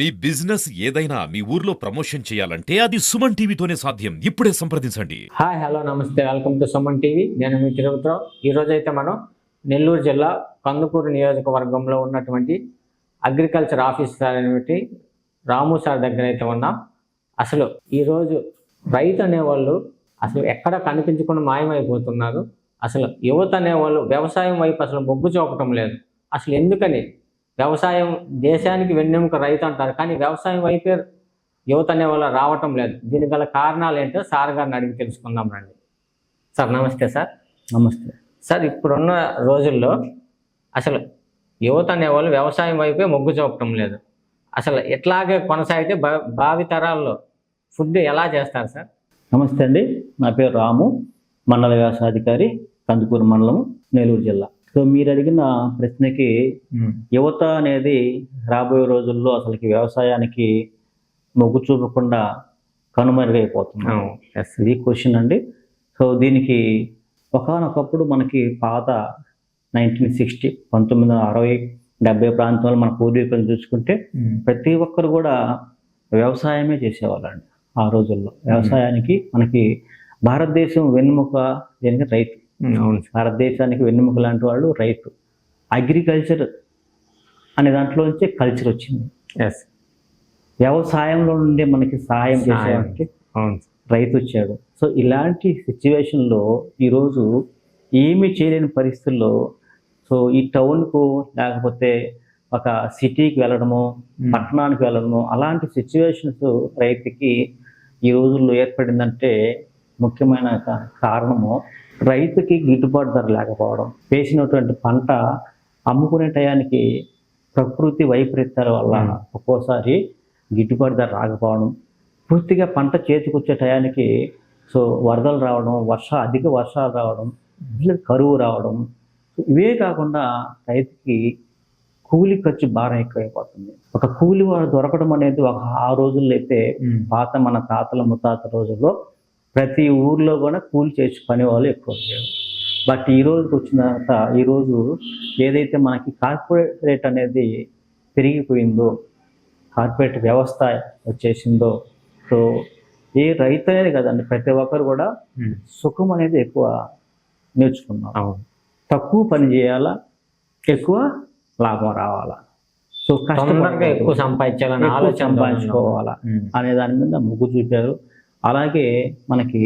మీ business ఏదైనా మీ ఊర్లో promotion చేయాలంటే అది సుమన్ టీవీతోనే సాధ్యం. ఇప్పుడే సంప్రదించండి. హాయ్ హలో నమస్తే. Welcome to Suman TV. నేను మీ తిరుపతిరావు ఈరోజు అయితే మనం నెల్లూరు జిల్లా కందుకూరు నియోజకవర్గంలో ఉన్నటువంటి అగ్రికల్చర్ ఆఫీసర్ అనేటువంటి రాము సార్ దగ్గర అయితే ఉన్నాం. అసలు ఈరోజు రైతు అనేవాళ్ళు అసలు ఎక్కడ కనిపించకుండా మాయమైపోతున్నారు? అసలు యువత అనేవాళ్ళు వ్యవసాయం వైపు అసలు మొగ్గు చూపటం లేదు. అసలు ఎందుకని వ్యవసాయం దేశానికి వెన్నెముక రైతు అంటారు. కానీ వ్యవసాయం వైపే యువత అనేవాళ్ళు రావటం లేదు. దీనికి గల కారణాలు ఏంటో సార్ గారిని అడిగి తెలుసుకుందాం రండి. సార్ నమస్తే సార్. నమస్తే. సార్ ఇప్పుడున్న రోజుల్లో అసలు యువత అనేవాళ్ళు వ్యవసాయం వైపే మొగ్గు చూపటం లేదు. అసలు ఎట్లాగే కొనసాగితే భా- భావి తరాల్లో ఫుడ్ ఎలా చేస్తారు సార్? నమస్తే అండి. నా పేరు రాము. మండల వ్యవసాయాధికారి కందుకూరు మండలం నెల్లూరు జిల్లా. సో మీరు అడిగిన ప్రశ్నకి యువత అనేది రాబోయే రోజుల్లో అసలుకి వ్యవసాయానికి మొగ్గు చూపకుండా కనుమరుగైపోతుంది ఎస్ ఇది క్వశ్చన్ అండి. సో దీనికి ఒకనొకప్పుడు మనకి పాత నైన్టీన్ సిక్స్టీ పంతొమ్మిది వందల అరవై డెబ్బై ప్రాంతంలో మన పూర్వీకులు చూసుకుంటే ప్రతి ఒక్కరు కూడా వ్యవసాయమే చేసేవాళ్ళండి ఆ రోజుల్లో. వ్యవసాయానికి మనకి భారతదేశం వెన్నెముక దేనికి రైతు. భారతదేశానికి వెన్నెముక లాంటి వాళ్ళు రైతు. అగ్రికల్చర్ అనే దాంట్లోంచి కల్చర్ వచ్చింది. ఎస్ వ్యవసాయంలో నుండి మనకి సహాయం అవును. రైతు వచ్చాడు. సో ఇలాంటి సిచ్యువేషన్లో ఈరోజు ఏమీ చేయలేని పరిస్థితుల్లో సో ఈ టౌన్కు లేకపోతే ఒక సిటీకి వెళ్ళడము పట్టణానికి వెళ్ళడము అలాంటి సిచ్యువేషన్స్ రైతుకి ఈ రోజుల్లో ఏర్పడిందంటే ముఖ్యమైన కారణము రైతుకి గిట్టుబాటు ధర లేకపోవడం వేసినటువంటి పంట అమ్ముకునే టయానికి ప్రకృతి వైపరీత్యాల వల్ల. ఒక్కోసారి గిట్టుబాటు ధర రాకపోవడం పూర్తిగా పంట చేతికొచ్చే టయానికి సో వరదలు రావడం వర్ష అధిక వర్షాలు రావడం కరువు రావడం ఇవే కాకుండా రైతుకి కూలి ఖర్చు భారం ఎక్కువైపోతుంది ఒక కూలి వాడు దొరకడం అనేది ఒక ఆ రోజుల్లో అయితే పాత మన తాతల ముత్తాత రోజుల్లో ప్రతి ఊర్లో కూడా కూలి చేసి పని వాళ్ళు ఎక్కువ ఉండేవారు. బట్ ఈ రోజుకి వచ్చిన తర్వాత ఈరోజు ఏదైతే మనకి కార్పొరేట్ అనేది పెరిగిపోయిందో కార్పొరేట్ వ్యవస్థ వచ్చేసిందో సో ఏ రైతు అనేది కదండి ప్రతి ఒక్కరు కూడా సుఖం అనేది ఎక్కువ నేర్చుకున్నాం. తక్కువ పని చేయాలా ఎక్కువ లాభం రావాలా. సో తొందరగా ఎక్కువ. సంపాదించాలని ఆలోచన సంపాదించుకోవాలా అనే దాని మీద మొగ్గు చూపారు. అలాగే మనకి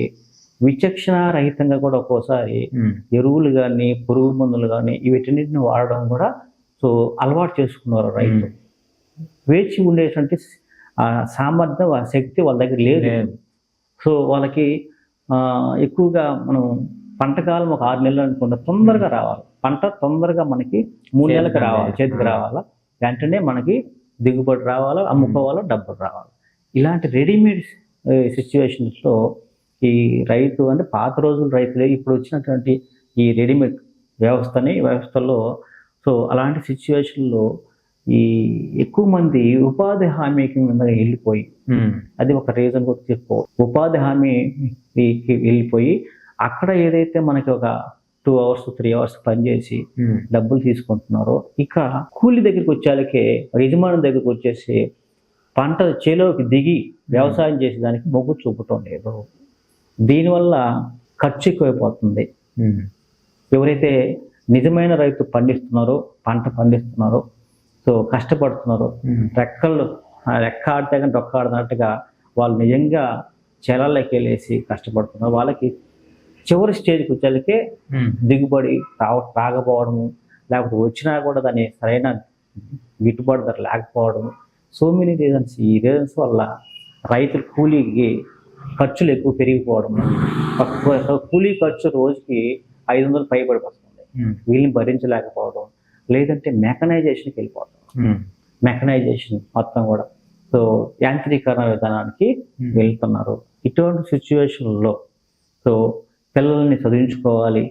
విచక్షణ రహితంగా కూడా ఒక్కోసారి ఎరువులు కానీ పురుగు మందులు కానీ వీటన్నిటిని వాడడం కూడా సో అలవాటు చేసుకున్నారు రైతు. వేచి ఉండేటువంటి సామర్థ్యం ఆ శక్తి వాళ్ళ దగ్గర లేదు. సో వాళ్ళకి ఎక్కువగా మనం పంటకాలం ఒక ఆరు నెలలు అనుకుంటే తొందరగా రావాలి. పంట తొందరగా మనకి మూడు నెలలకు రావాలి. చేతికి రావాలా? వెంటనే మనకి దిగుబడి రావాలా అమ్ముకోవాలా డబ్బులు రావాలి. ఇలాంటి రెడీమేడ్ సిచ్యువేషన్స్లో ఈ రైతు అంటే పాత రోజుల రైతులే ఇప్పుడు వచ్చినటువంటి ఈ రెడీమేడ్ వ్యవస్థని వ్యవస్థలో సో అలాంటి సిచ్యువేషన్లో ఈ ఎక్కువ మంది ఉపాధి హామీకి మీద వెళ్ళిపోయి అది ఒక రీజన్ కూడా చెప్పు. ఉపాధి హామీకి వెళ్ళిపోయి అక్కడ ఏదైతే మనకి ఒక టూ అవర్స్ త్రీ అవర్స్ పనిచేసి డబ్బులు తీసుకుంటున్నారో ఇక కూలి దగ్గరికి వచ్చేళ్ళకే యజమాని దగ్గరికి వచ్చేసి పంట చేలోకి దిగి వ్యవసాయం చేసేదానికి మొగ్గు చూపటం లేదు. దీనివల్ల ఖర్చు ఎక్కువైపోతుంది. ఎవరైతే నిజమైన రైతు పండిస్తున్నారో పంట పండిస్తున్నారో సో కష్టపడుతున్నారో రెక్కలు రెక్క ఆడితే కానీ రొక్క ఆడినట్టుగా వాళ్ళు నిజంగా చెలల్లోకి వెళ్ళేసి కష్టపడుతున్నారు. వాళ్ళకి చివరి స్టేజ్కి వచ్చేళ్ళకే దిగుబడి రావ రాకపోవడము లేకపోతే వచ్చినా కూడా దాని సరైన గిట్టుబాటు ధర లేకపోవడం సో మెనీ రీజన్స్ ఈ రీజన్స్ వల్ల రైతుల కూలీకి ఖర్చులు ఎక్కువ పెరిగిపోవడం కూలీ ఖర్చు రోజుకి ఐదు వందలు పైబడిపోతుంది వీళ్ళని భరించలేకపోవడం లేదంటే మెకనైజేషన్కి వెళ్ళిపోవడం. మెకనైజేషన్ మొత్తం కూడా. సో యాంత్రీకరణ విధానానికి వెళ్తున్నారు. ఇటువంటి సిచ్యువేషన్లో సో పిల్లల్ని చదివించుకోవాలి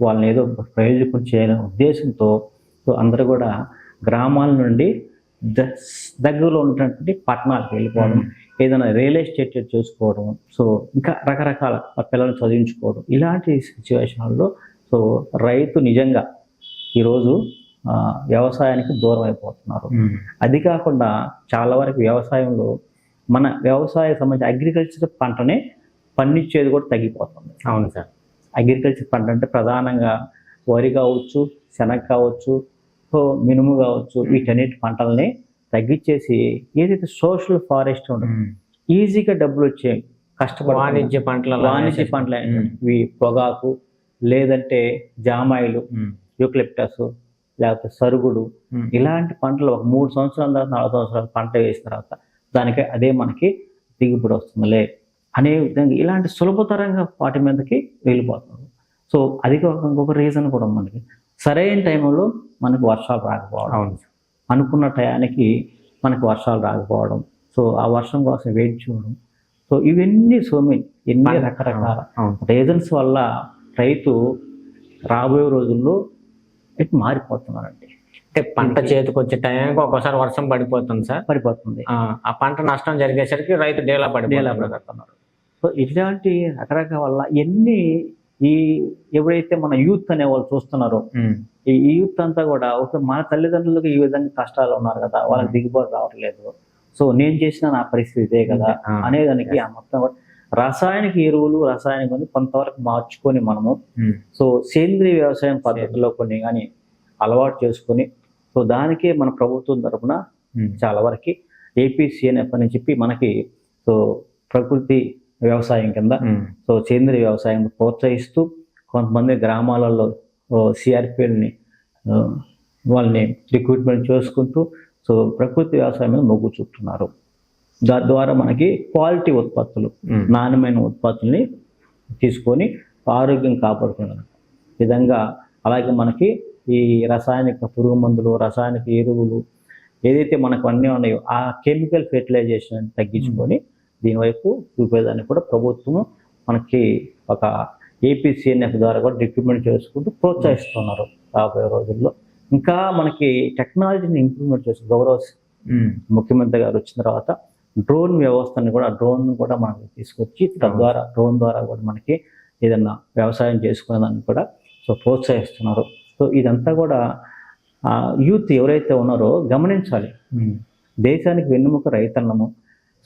వాళ్ళని ఏదో ప్రయోజకం చేయాలనే ఉద్దేశంతో సో అందరూ కూడా గ్రామాల నుండి దగ్గరలో ఉన్నటువంటి పట్టణాలకు వెళ్ళిపోవడం ఏదైనా రియల్ ఎస్టేట్ చూసుకోవడం సో ఇంకా రకరకాల పిల్లల్ని చదివించుకోవడం ఇలాంటి సిచ్యువేషన్లో సో రైతు నిజంగా ఈరోజు వ్యవసాయానికి దూరం అయిపోతున్నారు. అది కాకుండా చాలా వరకు వ్యవసాయంలో మన వ్యవసాయ సంబంధించి అగ్రికల్చర్ పంటనే పండించేది కూడా తగ్గిపోతుంది. అవును సార్. అగ్రికల్చర్ పంట అంటే ప్రధానంగా వరి కావచ్చు శనగ కావచ్చు మినుము కావచ్చు వీటన్నిటి పంటల్ని తగ్గించేసి ఏదైతే సోషల్ ఫారెస్ట్ ఉంటుంది ఈజీగా డబ్బులు వచ్చే కష్టపడి వాణిజ్య పంటల వాణిజ్య పంటలు ఇవి పొగాకు లేదంటే జామాయిలు యూక్లిప్టస్ లేకపోతే సరుగుడు ఇలాంటి పంటలు ఒక మూడు సంవత్సరాల తర్వాత నాలుగు సంవత్సరాలు పంట వేసిన తర్వాత దానికి అదే మనకి దిగుబడి వస్తుందిలే అనే విధంగా ఇలాంటి సులభతరంగా వాటి మీదకి వెళ్ళిపోతున్నారు. సో అది కాక ఇంకొక రీజన్ కూడా మనకి. సరైన టైంలో మనకి వర్షాలు రాకపోవడం. అవును. అనుకున్న టయానికి మనకి వర్షాలు రాకపోవడం. సో ఆ వర్షం కోసం వెయిట్ చేయడం. సో ఇవన్నీ సో మెనీ ఎన్ని రకరకాల రీజన్స్ వల్ల రైతు రాబోయే రోజుల్లో ఇటు మారిపోతున్నారండి. అంటే పంట చేతికి వచ్చే టైంకి ఒక్కోసారి వర్షం పడిపోతుంది సార్. పడిపోతుంది. ఆ, పంట నష్టం జరిగేసరికి రైతు డేలా డేలా పడిపోతుంది పడిపోతున్నారు. సో ఇట్లాంటి రకరకాల వల్ల ఎన్ని ఈ ఎప్పుడైతే మన యూత్ అనే వాళ్ళు చూస్తున్నారో. ఈ యూత్ అంతా కూడా ఒక మన తల్లిదండ్రులకు ఈ విధంగా కష్టాలు ఉన్నారు కదా వాళ్ళకి దిగుబడి రావట్లేదు సో నేను చేసిన నా పరిస్థితి ఇదే కదా. అనేదానికి ఆ మొత్తం కూడా రాసాయనిక ఎరువులు రాసాయనిక కొంతవరకు మార్చుకొని మనము. సో సేంద్రియ వ్యవసాయం పద్ధతిలో కొన్ని కానీ అలవాటు చేసుకొని సో దానికే మన ప్రభుత్వం తరపున ఉమ్. చాలా వరకు ఏపీసీఎన్ఎఫ్ అని చెప్పి మనకి సో ప్రకృతి వ్యవసాయం కింద. సో సేంద్రియ వ్యవసాయం ప్రోత్సహిస్తూ కొంతమంది గ్రామాలలో సిఆర్పిఎల్ని వాళ్ళని రిక్రూట్మెంట్ చేసుకుంటూ సో ప్రకృతి వ్యవసాయం మీద మొగ్గు చూపుతున్నారు దాని ద్వారా మనకి క్వాలిటీ ఉత్పత్తులు. నాణ్యమైన ఉత్పత్తుల్ని తీసుకొని ఆరోగ్యం కాపాడుకున్నారు విధంగా అలాగే మనకి ఈ రసాయనిక పురుగు మందులు రసాయనిక ఎరువులు ఏదైతే మనకు అన్నీ ఉన్నాయో ఆ కెమికల్ ఫెర్టిలైజేషన్ తగ్గించుకొని దీనివైపు చూపేదాన్ని కూడా ప్రభుత్వము మనకి ఒక ఏపీసీఎన్ఎఫ్ ద్వారా కూడా రిక్రూట్మెంట్ చేసుకుంటూ ప్రోత్సహిస్తున్నారు రాబోయే రోజుల్లో ఇంకా మనకి టెక్నాలజీని ఇంప్రూవ్మెంట్ చేసి గౌరవ. ముఖ్యమంత్రి గారు వచ్చిన తర్వాత డ్రోన్ వ్యవస్థని కూడా డ్రోన్ కూడా మనకి తీసుకొచ్చి తద్వారా డ్రోన్ ద్వారా కూడా మనకి ఏదన్నా వ్యవసాయం చేసుకునే దాన్ని కూడా సో ప్రోత్సహిస్తున్నారు సో ఇదంతా కూడా యూత్ ఎవరైతే ఉన్నారో గమనించాలి. దేశానికి వెన్నుముక రైతన్నము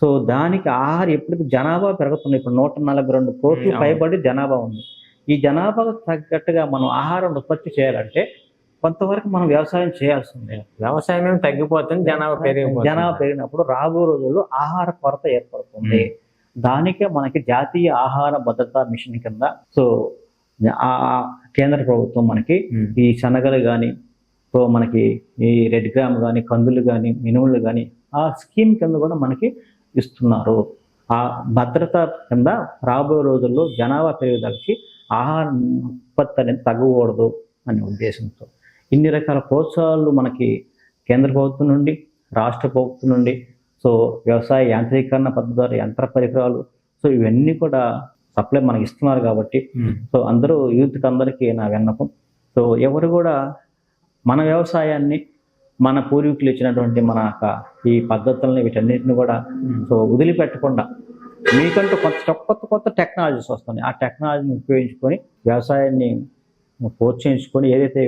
సో దానికి ఆహారం ఎప్పటికీ జనాభా పెరుగుతుంది. ఇప్పుడు నూట నలభై రెండు కోట్లు. పైబడి జనాభా ఉంది. ఈ జనాభాకు తగ్గట్టుగా మనం ఆహారం ఉత్పత్తి చేయాలంటే కొంతవరకు మనం వ్యవసాయం చేయాల్సిందే. వ్యవసాయం ఏం తగ్గిపోతుంది జనాభా పెరిగిపోతుంది. జనాభా పెరిగినప్పుడు రాబో రోజుల్లో ఆహార కొరత ఏర్పడుతుంది. దానికే మనకి జాతీయ ఆహార భద్రతా మిషన్ కింద సో ఆ కేంద్ర ప్రభుత్వం మనకి. ఈ శనగలు కానీ సో మనకి ఈ రెడ్ గ్రామ్ కానీ కందులు కానీ మినుములు కానీ ఆ స్కీమ్ కింద కూడా మనకి ఇస్తున్నారు. ఆ భద్రత కింద రాబోయే రోజుల్లో జనాభా పెరుగుదలకి ఆహార ఉత్పత్తి అనేది తగ్గకూడదు అనే ఉద్దేశంతో. ఇన్ని రకాల ప్రోత్సాహాలు మనకి కేంద్ర ప్రభుత్వం నుండి రాష్ట్ర ప్రభుత్వం నుండి సో వ్యవసాయ యాంత్రీకరణ పద్ధతి ద్వారా యంత్ర పరికరాలు సో ఇవన్నీ కూడా సప్లై మనకి ఇస్తున్నారు కాబట్టి. సో అందరూ యూత్కి అందరికీ నా విన్నపం. సో ఎవరు కూడా మన వ్యవసాయాన్ని మన పూర్వీకులు ఇచ్చినటువంటి మన ఈ పద్ధతుల్ని వీటన్నిటిని కూడా సో వదిలిపెట్టకుండా మీకంటూ కొత్త కొత్త కొత్త టెక్నాలజీస్ వస్తున్నాయి ఆ టెక్నాలజీని ఉపయోగించుకొని వ్యవసాయాన్ని ప్రోత్సహించుకొని ఏదైతే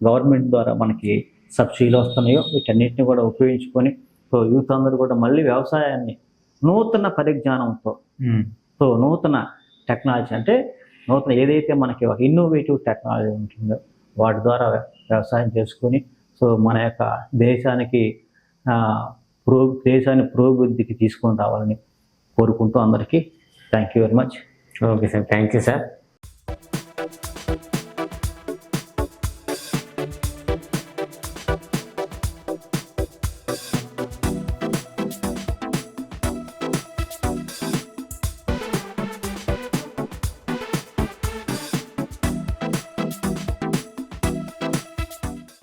గవర్నమెంట్ ద్వారా మనకి సబ్సిడీలు వస్తున్నాయో వీటన్నిటిని కూడా ఉపయోగించుకొని సో యూత్ అందరూ కూడా మళ్ళీ వ్యవసాయాన్ని నూతన పరిజ్ఞానంతో. సో నూతన టెక్నాలజీ అంటే నూతన ఏదైతే మనకి ఒక ఇన్నోవేటివ్ టెక్నాలజీ ఉంటుందో వాటి ద్వారా వ్యవసాయం చేసుకొని సో మన యొక్క దేశానికి ప్రో దేశాన్ని పురోభివృద్ధికి తీసుకొని రావాలని కోరుకుంటూ అందరికీ thank you very much okay sir thank you sir